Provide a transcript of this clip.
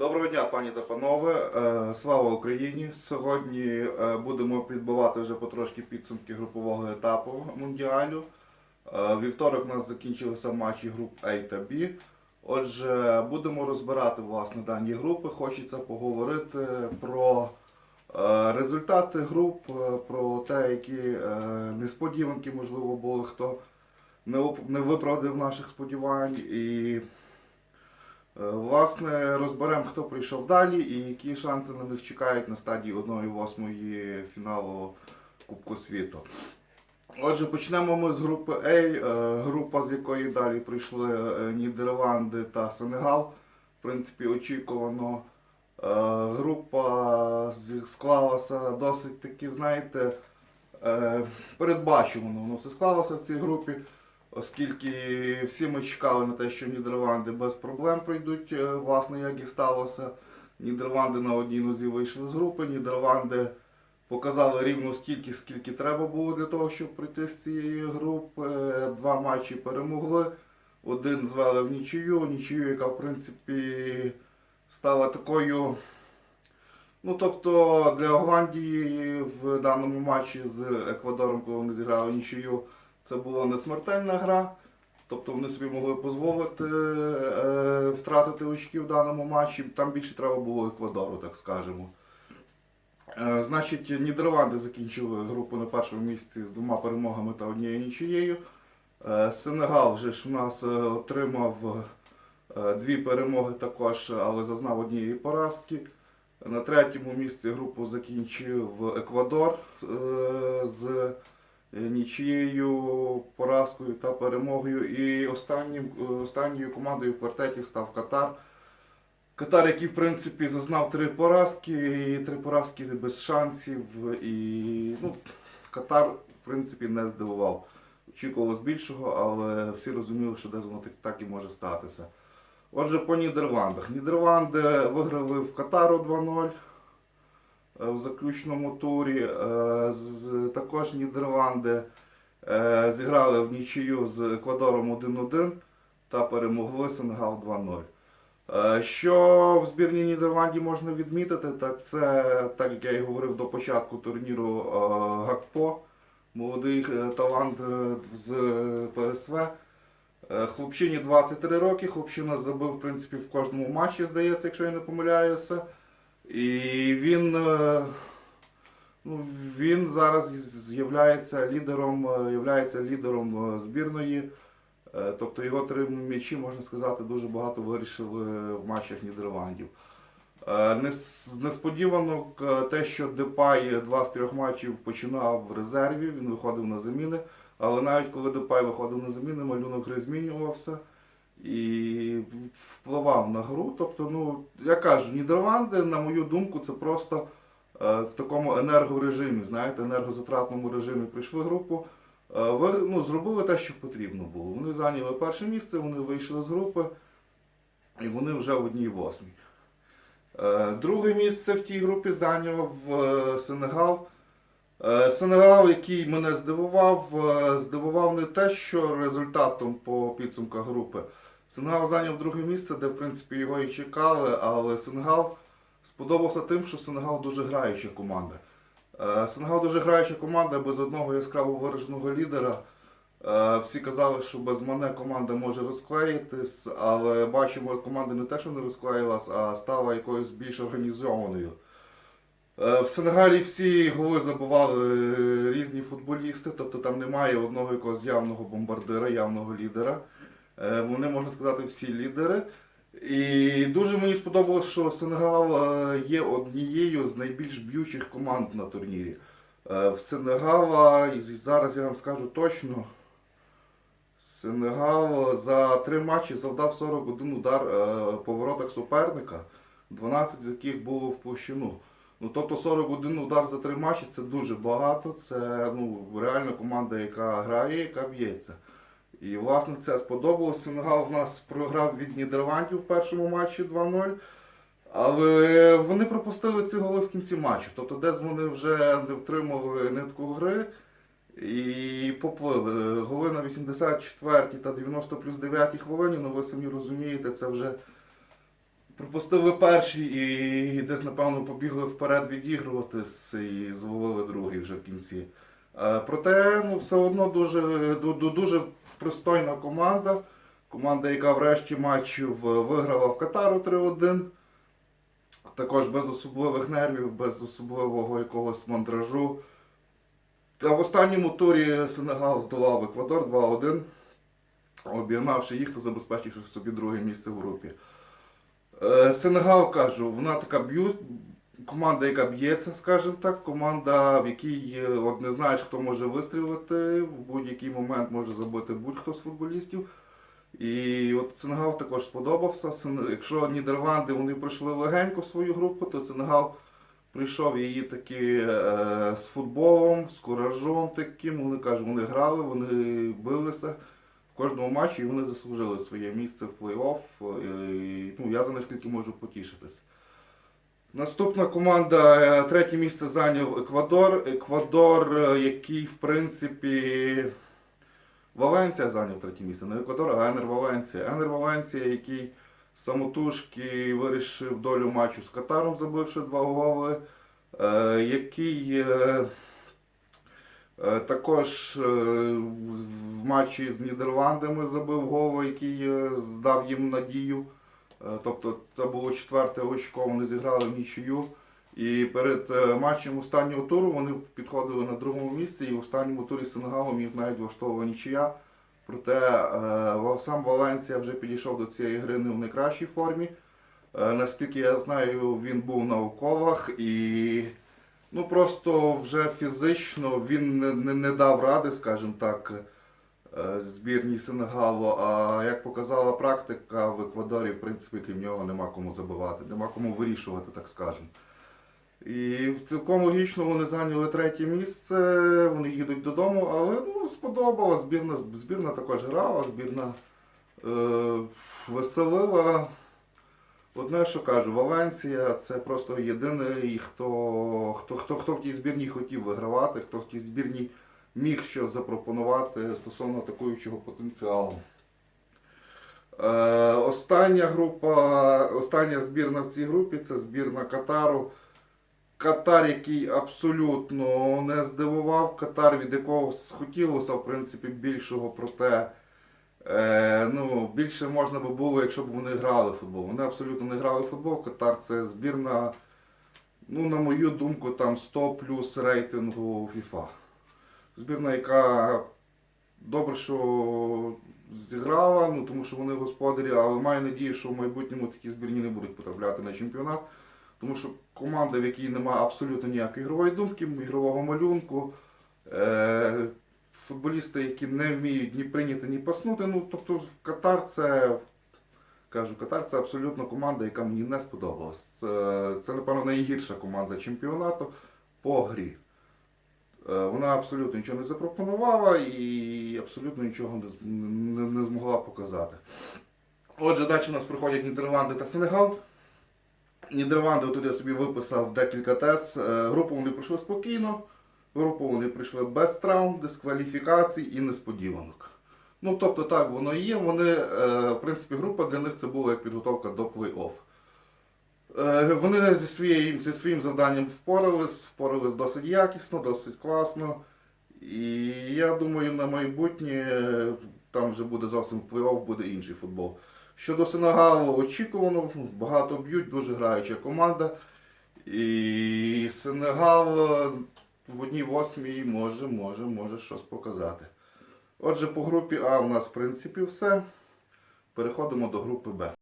Доброго дня, пані та панове. Е, Слава Україні! Сьогодні е, будемо підбивати вже потрошки підсумки групового етапу мундіалю. Е, Вівторок у нас закінчилися матчі груп А та Б. Отже, будемо розбирати власне дані групи. Хочеться поговорити про результати груп, про те, які несподіванки, можливо, були, хто не виправдав наших сподівань. І Власне, розберемо, хто прийшов далі і які шанси на них чекають на стадії 1-8 фіналу Кубку світу. Отже, почнемо ми з групи А, е, група, з якої далі прийшли е, Нідерланди та Сенегал. В принципі, очікувано. Е, Група склалася досить таки, знаєте, е, передбачувано. Воно все склалося в цій групі оскільки всі ми чекали на те, що Нідерланди без проблем пройдуть, е, власне, як і сталося. Нідерланди на одній нозі вийшли з групи. Нідерланди показали рівно стільки, скільки треба було для того, щоб пройти з цієї групи. Два матчі перемогли. Один звели в нічию, нічию, яка в принципі стала такою. Ну, тобто для Голландії в даному матчі з Еквадором, коли вони зіграли нічию, це була не смертельна гра. Тобто вони собі могли дозволити е, втратити очки в даному матчі. Там більше треба було Еквадору, так скажемо. Е, значить, Нідерланди закінчили групу на першому місці з двома перемогами та однією нічиєю. Е, Сенегал вже ж у нас е, отримав е, дві перемоги також, але зазнав однієї поразки. На третьому місці групу закінчив Еквадор е, з нічією, поразкою та перемогою. І останнім, е, останньою командою в квартеті став Катар. Катар, який в принципі зазнав три поразки, і три поразки без шансів. І ну, Катар в принципі не здивував. Очікувалось більшого, але всі розуміли, що десь воно так, і може статися. Отже, по Нідерландах. Нідерланди виграли в Катару 2-0 е, в заключному турі. Е, Також Нідерланди е, зіграли в нічию з Еквадором 1-1 та перемогли Сенегал 2-0. Е, Що в збірні Нідерландів можна відмітити, так це, так як я і говорив до початку турніру, е, Гакпо, молодий е, талант е, з ПСВ. Е, Хлопчині 23 роки, хлопчина забив в принципі в кожному матчі, здається, якщо я не помиляюся. І він, е, ну, він зараз з'являється лідером, е, лідером е, збірної. Тобто його три м'ячі, можна сказати, дуже багато вирішили в матчах Нідерландів. Нес- Несподівано е, те, що Депай два з трьох матчів починав в резерві, він виходив на заміни. Але навіть коли Депай виходив на заміни, малюнок гри змінювався і впливав на гру. Тобто, ну, я кажу, Нідерланди, на мою думку, це просто е, в такому енергорежимі, знаєте, енергозатратному режимі прийшли групу. Е, ви, ну, зробили те, що потрібно було. Вони зайняли перше місце, вони вийшли з групи, і вони вже в одній восьмій. Е, Друге місце в тій групі зайняв Сенегал. Сенегал, який мене здивував, здивував не те, що результатом по підсумках групи. Сенегал зайняв друге місце, де в принципі його і чекали, але Сенегал сподобався тим, що Сенегал дуже граюча команда. Е, Сенегал дуже граюча команда без одного яскраво вираженого лідера. Е, Всі казали, що без мене команда може розклеїтись, але бачимо, команда не те, що не розклеїлась, а стала якоюсь більш організованою. Е, В Сенегалі всі голи забивали е, різні футболісти, тобто там немає одного якогось явного бомбардира, явного лідера. Е, Вони, можна сказати, всі лідери. І дуже мені сподобалось, що Сенегал е, є однією з найбільш б'ючих команд на турнірі. Е, В Сенегала, і зараз я вам скажу точно, Сенегал за три матчі завдав 41 удар по воротах суперника, 12 з яких було в площину. Ну, тобто 41 удар за три матчі це дуже багато. Це ну, реально команда, яка грає, яка б'ється. І власне це сподобалось. Сенегал в нас програв від Нідерландів в першому матчі 2-0. Але вони пропустили ці голи в кінці матчу. Тобто, десь вони вже не втримали нитку гри і поплили. Голи на 84 та 90 плюс 9 хвилині, ну ви самі розумієте, це вже пропустили перший і десь, напевно, побігли вперед відігруватись і зловили другий вже в кінці. Е, Проте ну, все одно дуже, ду- ду- дуже пристойна команда. Команда, яка врешті матчів виграла в Катару 3-1. Також без особливих нервів, без особливого якогось мандражу. Та в останньому турі Сенегал здолав Еквадор 2-1, обігнавши їх та забезпечивши собі друге місце в групі. Е, Сенегал, кажу, вона така б'ю, команда, яка б'ється, скажімо так, команда, в якій е, от не знаєш, хто може вистрілити, в будь-який момент може забити будь-хто з футболістів. І от Сенегал також сподобався. Якщо Нідерланди вони пройшли легенько свою групу, то Сенегал прийшов її таки е, з футболом, з куражом таким. Вони кажуть, вони грали, вони билися в кожному матчі і вони заслужили своє місце в плей-офф. І, ну, я за них тільки можу потішитись. Наступна команда, е, третє місце зайняв Еквадор. Еквадор, е, який, в принципі, Валенція зайняв третє місце. Не Еквадор, а Енер Валенція. Енер Валенція, який самотужки вирішив долю матчу з Катаром, забивши два голи. Е, який також в матчі з Нідерландами забив гол, який здав їм надію. Е, Тобто це було четверте очко, вони зіграли в нічию. І перед е, матчем останнього туру вони підходили на другому місці, і в останньому турі з Сенегалом їх навіть влаштовувала нічия. Проте е, сам Валенсія вже підійшов до цієї гри не в найкращій формі. Наскільки я знаю, він був на уколах і ну, просто вже фізично він не, не, не дав ради, скажімо так, збірній Сенегалу. А як показала практика, в Еквадорі, в принципі, крім нього нема кому забивати, нема кому вирішувати, так скажемо. І цілком логічно вони зайняли третє місце, вони їдуть додому, але ну, сподобалось. Збірна, збірна також грала, збірна е, веселила. Одне, що кажу, Валенція це просто єдиний, хто, хто, хто, хто в тій збірній хотів вигравати, хто в тій збірній міг щось запропонувати стосовно атакуючого потенціалу. Е, остання група, остання збірна в цій групі це збірна Катару. Катар, який абсолютно не здивував, Катар, від якого хотілося, в принципі, більшого, проте е, ну, більше можна би було, якщо б вони грали в футбол. Вони абсолютно не грали в футбол. Катар це збірна, ну, на мою думку, там 100 плюс рейтингу FIFA. Збірна, яка добре, що зіграла, ну, тому що вони господарі, але маю надію, що в майбутньому такі збірні не будуть потрапляти на чемпіонат. Тому що команда, в якій немає абсолютно ніякої ігрової думки, ігрового малюнку, е, футболісти, які не вміють ні прийняти, ні паснути. Ну, тобто Катар це, кажу, Катар це абсолютно команда, яка мені не сподобалась. Це, це напевно, найгірша команда чемпіонату по грі. Е, Вона абсолютно нічого не запропонувала і абсолютно нічого не, змогла показати. Отже, далі у нас приходять Нідерланди та Сенегал. Нідерланди тут я собі виписав декілька тез. Е, Групу вони пройшли спокійно, групу вони пройшли без травм, дискваліфікацій і несподіванок. Ну, тобто так воно є. Вони, е, в принципі, група для них це була як підготовка до плей-офф. Е, Вони зі своїм, зі своїм завданням впорались, впорались досить якісно, досить класно. І я думаю, на майбутнє е, там вже буде зовсім плей-офф, буде інший футбол. Щодо Сенегалу, очікувано, ну, багато б'ють, дуже граюча команда. І Сенегал е, в одній восьмій може, може, може щось показати. Отже, по групі А у нас в принципі все. Переходимо до групи Б.